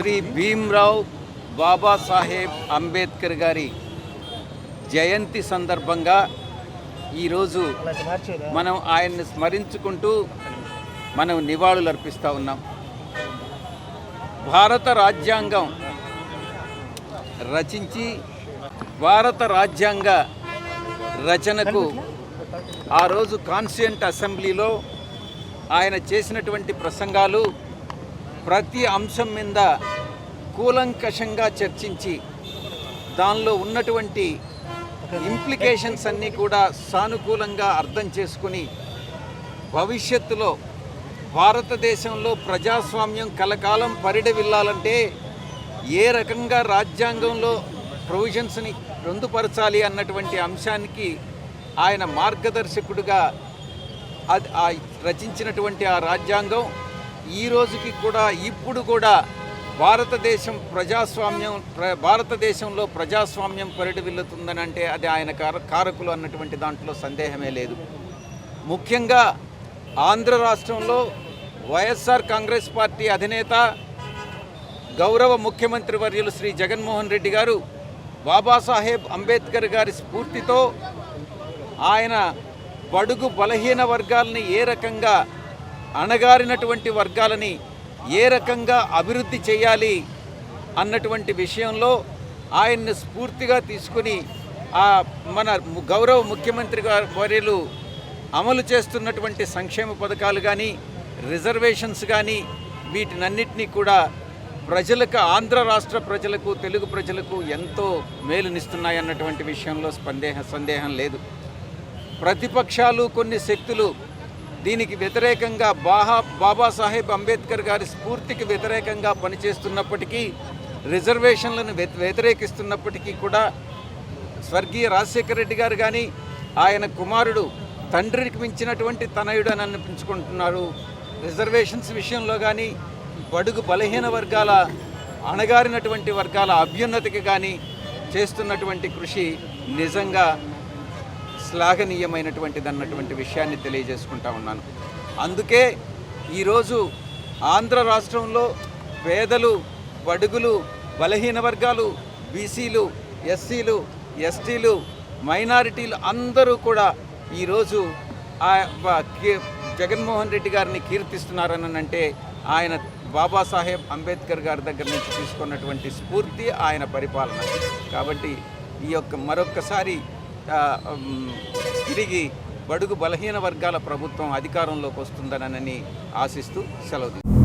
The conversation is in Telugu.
శ్రీ భీమ్రావ్ బాబాసాహెబ్ అంబేద్కర్ గారి జయంతి సందర్భంగా ఈరోజు మనం ఆయన్ని స్మరించుకుంటూ మనం నివాళులు అర్పిస్తూ ఉన్నాం. భారత రాజ్యాంగం రచించి భారత రాజ్యాంగ రచనకు ఆ రోజు కాన్స్టిట్యూంట్ అసెంబ్లీలో ఆయన చేసినటువంటి ప్రసంగాలు ప్రతి అంశం మీద కూలంకషంగా చర్చించి దానిలో ఉన్నటువంటి ఇంప్లికేషన్స్ అన్నీ కూడా సానుకూలంగా అర్థం చేసుకుని భవిష్యత్తులో భారతదేశంలో ప్రజాస్వామ్యం కలకాలం పరిడవిల్లాలంటే ఏ రకంగా రాజ్యాంగంలో ప్రొవిజన్స్ని పొందుపరచాలి అన్నటువంటి అంశానికి ఆయన మార్గదర్శకుడిగా అది ఆ రచించినటువంటి ఆ రాజ్యాంగం ఈ రోజుకి కూడా ఇప్పుడు కూడా భారతదేశం ప్రజాస్వామ్యం ప్ర- భారతదేశంలో ప్రజాస్వామ్యం పరిడివిల్లుతుందని అంటే అది ఆయన కార కారకులు అన్నటువంటి దాంట్లో సందేహమే లేదు. ముఖ్యంగా ఆంధ్ర రాష్ట్రంలో వైఎస్ఆర్ కాంగ్రెస్ పార్టీ అధినేత గౌరవ ముఖ్యమంత్రి వర్యులు శ్రీ జగన్మోహన్ రెడ్డి గారు బాబాసాహెబ్ అంబేద్కర్ గారి స్ఫూర్తితో ఆయన బడుగు బలహీన వర్గాలని ఏ రకంగా అణగారినటువంటి వర్గాలని ఏ రకంగా అభివృద్ధి చేయాలి అన్నటువంటి విషయంలో ఆయన్ని స్ఫూర్తిగా తీసుకుని ఆ మన ము- గౌరవ ముఖ్యమంత్రి గారు వర్యులు అమలు చేస్తున్నటువంటి సంక్షేమ పథకాలు కానీ రిజర్వేషన్స్ కానీ వీటినన్నిటినీ కూడా ప్రజలకు ఆంధ్ర రాష్ట్ర ప్రజలకు తెలుగు ప్రజలకు ఎంతో మేలునిస్తున్నాయన్నటువంటి విషయంలో స్పందేహ సందేహం లేదు. ప్రతిపక్షాలు కొన్ని శక్తులు దీనికి వ్యతిరేకంగా బాహా బాబాసాహెబ్ అంబేద్కర్ గారి స్ఫూర్తికి వ్యతిరేకంగా పనిచేస్తున్నప్పటికీ రిజర్వేషన్లను వ్యతి వ్యతిరేకిస్తున్నప్పటికీ కూడా స్వర్గీయ రాజశేఖర రెడ్డి గారు కానీ ఆయన కుమారుడు తండ్రికి మించినటువంటి తనయుడు అని అనిపించుకుంటున్నారు. రిజర్వేషన్స్ విషయంలో కానీ బడుగు బలహీన వర్గాల అణగారినటువంటి వర్గాల అభ్యున్నతికి కానీ చేస్తున్నటువంటి కృషి నిజంగా శ్లాఘనీయమైనటువంటిది అన్నటువంటి విషయాన్ని తెలియజేసుకుంటా ఉన్నాను. అందుకే ఈరోజు ఆంధ్ర రాష్ట్రంలో పేదలు బడుగులు బలహీన వర్గాలు బీసీలు ఎస్సీలు ఎస్టీలు మైనారిటీలు అందరూ కూడా ఈరోజు జగన్మోహన్ రెడ్డి గారిని కీర్తిస్తున్నారని అంటే ఆయన బాబాసాహెబ్ అంబేద్కర్ గారి దగ్గర నుంచి తీసుకున్నటువంటి స్ఫూర్తి ఆయన పరిపాలన. కాబట్టి ఈ యొక్క మరొక్కసారి తిరిగి బడుగు బలహీన వర్గాల ప్రభుత్వం అధికారంలోకి వస్తుందనని ఆశిస్తూ సెలవు